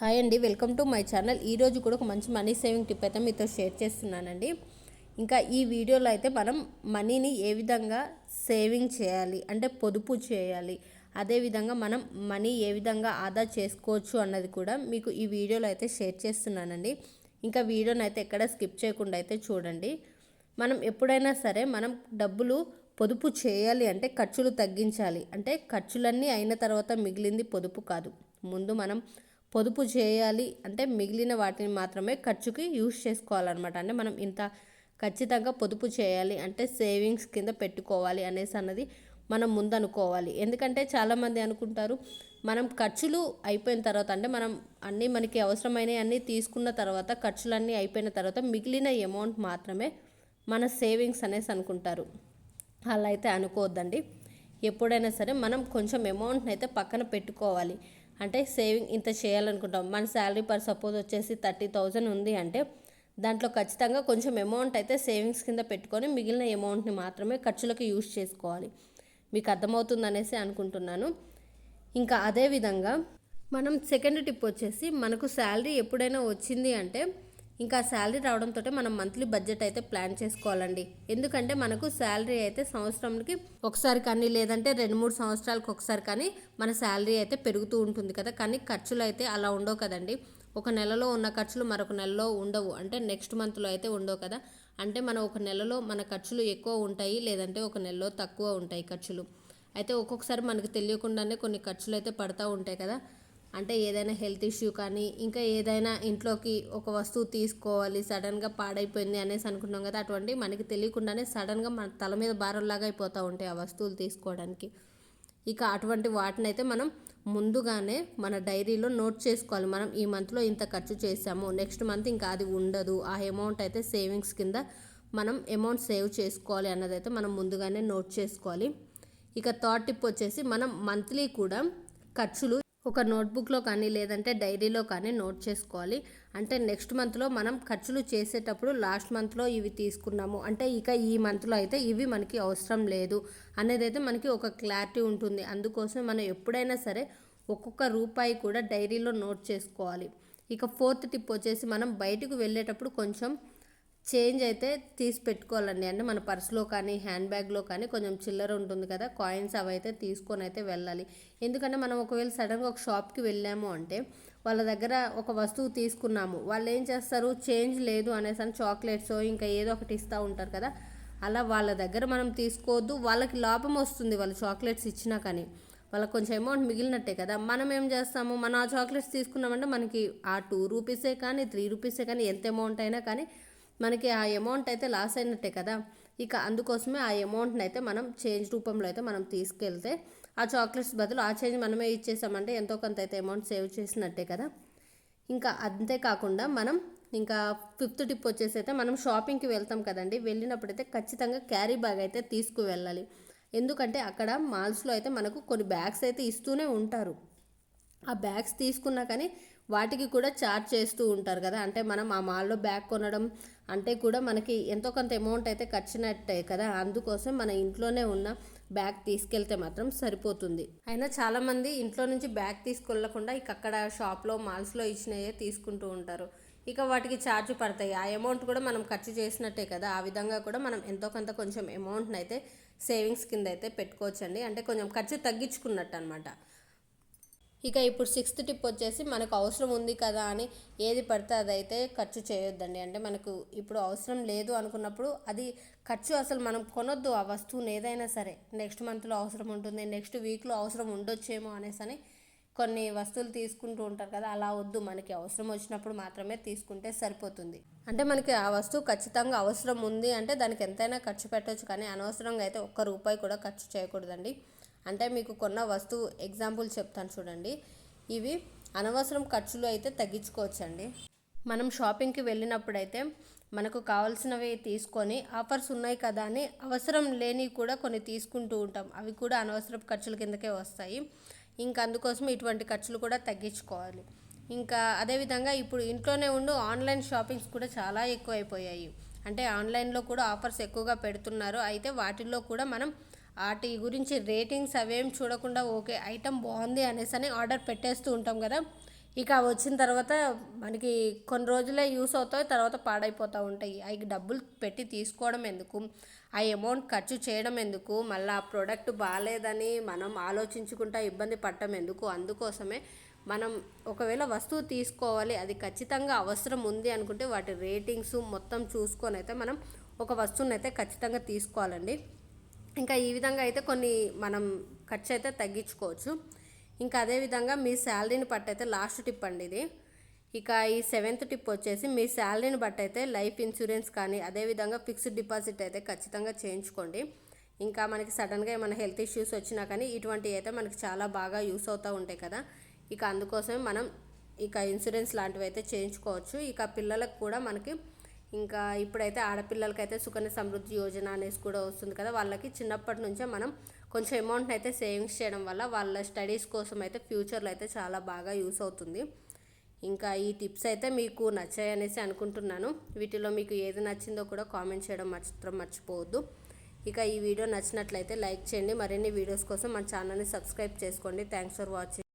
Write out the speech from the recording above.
Hi అండి welcome to my channel. ఈరోజు కూడా ఒక మంచి మనీ సేవింగ్ టిప్ అయితే మీతో షేర్ చేస్తున్నానండి. ఇంకా ఈ వీడియోలో అయితే మనం మనీని ఏ విధంగా సేవింగ్ చేయాలి అంటే పొదుపు చేయాలి అదేవిధంగా మనం మనీ ఏ విధంగా ఆదా చేసుకోవచ్చు అన్నది కూడా మీకు ఈ వీడియోలో అయితే షేర్ చేస్తున్నానండి. ఇంకా వీడియోని అయితే ఎక్కడ స్కిప్ చేయకుండా అయితే చూడండి. మనం ఎప్పుడైనా సరే మనం డబ్బులు పొదుపు చేయాలి అంటే ఖర్చులు తగ్గించాలి. అంటే ఖర్చులన్నీ అయిన తర్వాత మిగిలింది పొదుపు కాదు. ముందు మనం పొదుపు చేయాలి అంటే మిగిలిన వాటిని మాత్రమే ఖర్చుకి యూజ్ చేసుకోవాలన్నమాట. అంటే మనం ఇంత ఖచ్చితంగా పొదుపు చేయాలి అంటే సేవింగ్స్ కింద పెట్టుకోవాలి అనేసి అన్నది మనం ముందనుకోవాలి. ఎందుకంటే చాలామంది అనుకుంటారు మనం ఖర్చులు అయిపోయిన తర్వాత అంటే మనం అన్నీ మనకి అవసరమైనవి అన్నీ తీసుకున్న తర్వాత ఖర్చులన్నీ అయిపోయిన తర్వాత మిగిలిన అమౌంట్ మాత్రమే మన సేవింగ్స్ అనేసి అనుకుంటారు. అలా అయితే అనుకోవద్దండి. ఎప్పుడైనా సరే మనం కొంచెం అమౌంట్ని అయితే పక్కన పెట్టుకోవాలి. అంటే సేవింగ్ ఇంత చేయాలనుకుంటాం. మన శాలరీ పర్ సపోజ్ వచ్చేసి థర్టీ థౌజండ్ ఉంది అంటే దాంట్లో ఖచ్చితంగా కొంచెం అమౌంట్ అయితే సేవింగ్స్ కింద పెట్టుకొని మిగిలిన అమౌంట్ని మాత్రమే ఖర్చులకు యూజ్ చేసుకోవాలి. మీకు అర్థమవుతుంది అనేసి అనుకుంటున్నాను. ఇంకా అదేవిధంగా మనం సెకండ్ టిప్ వచ్చేసి మనకు శాలరీ ఎప్పుడైనా వచ్చింది అంటే ఇంకా శాలరీ రావడంతో మనం మంత్లీ బడ్జెట్ అయితే ప్లాన్ చేసుకోవాలండి. ఎందుకంటే మనకు శాలరీ అయితే సంవత్సరంకి ఒకసారి కానీ లేదంటే రెండు మూడు సంవత్సరాలకు ఒకసారి కానీ మన శాలరీ అయితే పెరుగుతూ ఉంటుంది కదా. కానీ ఖర్చులు అయితే అలా ఉండవు కదండి. ఒక నెలలో ఉన్న ఖర్చులు మరొక నెలలో ఉండవు. అంటే నెక్స్ట్ మంత్లో అయితే ఉండవు కదా. అంటే మనం ఒక నెలలో మన ఖర్చులు ఎక్కువ ఉంటాయి లేదంటే ఒక నెలలో తక్కువ ఉంటాయి ఖర్చులు. అయితే ఒక్కొక్కసారి మనకు తెలియకుండానే కొన్ని ఖర్చులు అయితే పడతా ఉంటాయి కదా. అంటే ఏదైనా హెల్త్ ఇష్యూ కానీ ఇంకా ఏదైనా ఇంట్లోకి ఒక వస్తువు తీసుకోవాలి సడన్గా పాడైపోయింది అనేసి అనుకున్నాం కదా అటువంటి మనకి తెలియకుండానే సడన్గా మన తల మీద భారంలాగా అయిపోతూ ఉంటాయి ఆ వస్తువులు తీసుకోవడానికి. ఇక అటువంటి వాటిని అయితే మనం ముందుగానే మన డైరీలో నోట్ చేసుకోవాలి. మనం ఈ మంత్లో ఇంత ఖర్చు చేసాము నెక్స్ట్ మంత్ ఇంకా అది ఉండదు ఆ అమౌంట్ అయితే సేవింగ్స్ కింద మనం అమౌంట్ సేవ్ చేసుకోవాలి అన్నదైతే మనం ముందుగానే నోట్ చేసుకోవాలి. ఇక థర్డ్ టిప్ వచ్చేసి మనం మంత్లీ కూడా ఖర్చులు ఒక నోట్బుక్లో కానీ లేదంటే డైరీలో కానీ నోట్ చేసుకోవాలి. అంటే నెక్స్ట్ మంత్లో మనం ఖర్చులు చేసేటప్పుడు లాస్ట్ మంత్లో ఇవి తీసుకున్నాము. అంటే ఇక ఈ మంత్లో అయితే ఇవి మనకి అవసరం లేదు అనేది అయితే మనకి ఒక క్లారిటీ ఉంటుంది. అందుకోసం మనం ఎప్పుడైనా సరే ఒక్కొక్క రూపాయి కూడా డైరీలో నోట్ చేసుకోవాలి. ఇక ఫోర్త్ టిప్ వచ్చేసి మనం బయటకు వెళ్ళేటప్పుడు కొంచెం చేంజ్ అయితే తీసి పెట్టుకోవాలండి. అంటే మన పర్స్లో కానీ హ్యాండ్ బ్యాగ్లో కానీ కొంచెం చిల్లర ఉంటుంది కదా కాయిన్స్ అవి అయితే తీసుకొని అయితే వెళ్ళాలి. ఎందుకంటే మనం ఒకవేళ సడన్గా ఒక షాప్కి వెళ్ళాము అంటే వాళ్ళ దగ్గర ఒక వస్తువు తీసుకున్నాము వాళ్ళు ఏం చేస్తారు? చేంజ్ లేదు అనేసి అని చాక్లెట్స్ ఇంకా ఏదో ఒకటి ఇస్తూ ఉంటారు కదా అలా వాళ్ళ దగ్గర మనం తీసుకోవద్దు. వాళ్ళకి లాభం వస్తుంది వాళ్ళు చాక్లెట్స్ ఇచ్చినా కానీ. వాళ్ళకి కొంచెం అమౌంట్ మిగిలినట్టే కదా. మనం ఏం చేస్తాము? మనం ఆ చాక్లెట్స్ తీసుకున్నామంటే మనకి ఆ టూ రూపీసే కానీ త్రీ రూపీసే కానీ ఎంత అమౌంట్ అయినా కానీ మనకి ఆ అమౌంట్ అయితే లాస్ అయినట్టే కదా. ఇక అందుకోసమే ఆ అమౌంట్ని అయితే మనం చేంజ్ రూపంలో అయితే మనం తీసుకెళ్తే ఆ చాక్లెట్స్ బదులు ఆ చేంజ్ మనమే ఇచ్చేసామంటే ఎంతో కొంత అయితే అమౌంట్ సేవ్ చేసినట్టే కదా. ఇంకా అంతేకాకుండా మనం ఇంకా ఫిఫ్త్ టిప్ వచ్చేసి అయితే మనం షాపింగ్కి వెళ్తాం కదండి. వెళ్ళినప్పుడైతే ఖచ్చితంగా క్యారీ బ్యాగ్ అయితే తీసుకువెళ్ళాలి. ఎందుకంటే అక్కడ మాల్స్లో అయితే మనకు కొన్ని బ్యాగ్స్ అయితే ఇస్తూనే ఉంటారు. ఆ బ్యాగ్స్ తీసుకున్నా కానీ వాటికి కూడా ఛార్జ్ చేస్తూ ఉంటారు కదా. అంటే మనం ఆ మాల్లో బ్యాగ్ కొనడం అంటే కూడా మనకి ఎంతో కొంత అమౌంట్ అయితే ఖర్చునట్టే కదా. అందుకోసం మన ఇంట్లోనే ఉన్న బ్యాగ్ తీసుకెళ్తే మాత్రం సరిపోతుంది. అయినా చాలామంది ఇంట్లో నుంచి బ్యాగ్ తీసుకెళ్ళకుండా ఇక అక్కడ షాప్లో మాల్స్లో ఇచ్చినవే తీసుకుంటూ ఉంటారు. ఇక వాటికి ఛార్జ్ పడతాయి. ఆ అమౌంట్ కూడా మనం ఖర్చు చేసినట్టే కదా. ఆ విధంగా కూడా మనం ఎంతో కొంత కొంచెం అమౌంట్ని అయితే సేవింగ్స్ కింద అయితే పెట్టుకోవచ్చండి. అంటే కొంచెం ఖర్చు తగ్గించుకున్నట్టు అనమాట ఇక ఇప్పుడు సిక్స్త్ టిప్ వచ్చేసి మనకు అవసరం ఉంది కదా అని ఏది పడితే అదైతే ఖర్చు చేయొద్దండి. అంటే మనకు ఇప్పుడు అవసరం లేదు అనుకున్నప్పుడు అది ఖర్చు అసలు మనం కొనొద్దు. ఆ వస్తువుని ఏదైనా సరే నెక్స్ట్ మంత్లో అవసరం ఉంటుంది నెక్స్ట్ వీక్లో అవసరం ఉండొచ్చేమో అనేసి అని కొన్ని వస్తువులు తీసుకుంటూ ఉంటారు కదా అలా వద్దు. మనకి అవసరం వచ్చినప్పుడు మాత్రమే తీసుకుంటే సరిపోతుంది. అంటే మనకి ఆ వస్తువు ఖచ్చితంగా అవసరం ఉంది అంటే దానికి ఎంతైనా ఖర్చు పెట్టవచ్చు కానీ అనవసరంగా అయితే ఒక్క రూపాయి కూడా ఖర్చు చేయకూడదండి. అంటే మీకు కొన్న వస్తువు ఎగ్జాంపుల్ చెప్తాను చూడండి. ఇవి అనవసరం ఖర్చులు అయితే తగ్గించుకోవచ్చండి. మనం షాపింగ్కి వెళ్ళినప్పుడైతే మనకు కావాల్సినవి తీసుకొని ఆఫర్స్ ఉన్నాయి కదా అని అవసరం లేని కూడా కొన్ని తీసుకుంటూ ఉంటాం. అవి కూడా అనవసరపు ఖర్చుల కిందకే వస్తాయి. ఇంకా అందుకోసం ఇటువంటి ఖర్చులు కూడా తగ్గించుకోవాలి. ఇంకా అదేవిధంగా ఇప్పుడు ఇంట్లోనే ఉండు ఆన్లైన్ షాపింగ్స్ కూడా చాలా ఎక్కువైపోయాయి. అంటే ఆన్లైన్లో కూడా ఆఫర్స్ ఎక్కువగా పెడుతున్నారు. అయితే వాటిల్లో కూడా మనం వాటి గురించి రేటింగ్స్ అవేం చూడకుండా ఓకే ఐటమ్ బాగుంది అనేసి అని ఆర్డర్ పెట్టేస్తూ ఉంటాం కదా. ఇక అవి వచ్చిన తర్వాత మనకి కొన్ని రోజులే యూస్ అవుతాయి తర్వాత పాడైపోతూ ఉంటాయి. అవి డబ్బులు పెట్టి తీసుకోవడం ఎందుకు? ఆ అమౌంట్ ఖర్చు చేయడం ఎందుకు? మళ్ళీ ఆ ప్రోడక్ట్ బాగాలేదని మనం ఆలోచించుకుంటా ఇబ్బంది పడటం ఎందుకు? అందుకోసమే మనం ఒకవేళ వస్తువు తీసుకోవాలి అది ఖచ్చితంగా అవసరం ఉంది అనుకుంటే వాటి రేటింగ్స్ మొత్తం చూసుకొని అయితే మనం ఒక వస్తువుని అయితే ఖచ్చితంగా తీసుకోవాలండి. ఇంకా ఈ విధంగా అయితే కొన్ని మనం ఖర్చు అయితే తగ్గించుకోవచ్చు. ఇంకా అదేవిధంగా మీ శాలరీని బట్టి అయితే లాస్ట్ టిప్ అండి ఇది. ఇక ఈ సెవెంత్ టిప్ వచ్చేసి మీ శాలరీని బట్టి అయితే లైఫ్ ఇన్సూరెన్స్ కానీ అదేవిధంగా ఫిక్స్డ్ డిపాజిట్ అయితే ఖచ్చితంగా చేయించుకోండి. ఇంకా మనకి సడన్గా ఏమైనా హెల్త్ ఇష్యూస్ వచ్చినా కానీ ఇటువంటివి అయితే మనకి చాలా బాగా యూస్ అవుతూ ఉంటాయి కదా. ఇక అందుకోసమే మనం ఇక ఇన్సూరెన్స్ లాంటివి అయితే చేయించుకోవచ్చు. ఇక పిల్లలకు కూడా మనకి ఇంకా ఇప్పుడైతే ఆడపిల్లలకైతే సుకన్య సమృద్ధి యోజన అనేసి కూడా వస్తుంది కదా. వాళ్ళకి చిన్నప్పటి నుంచే మనం కొంచెం అమౌంట్ని అయితే సేవింగ్స్ చేయడం వల్ల వాళ్ళ స్టడీస్ కోసం అయితే ఫ్యూచర్లో అయితే చాలా బాగా యూస్ అవుతుంది. ఇంకా ఈ టిప్స్ అయితే మీకు నచ్చాయనేసి అనుకుంటున్నాను. వీటిలో మీకు ఏది నచ్చిందో కూడా కామెంట్ చేయడం మాత్రం మర్చిపోవద్దు. ఇక ఈ వీడియో నచ్చినట్లయితే లైక్ చేయండి. మరిన్ని వీడియోస్ కోసం మన ఛానల్ని సబ్స్క్రైబ్ చేసుకోండి. Thanks for watching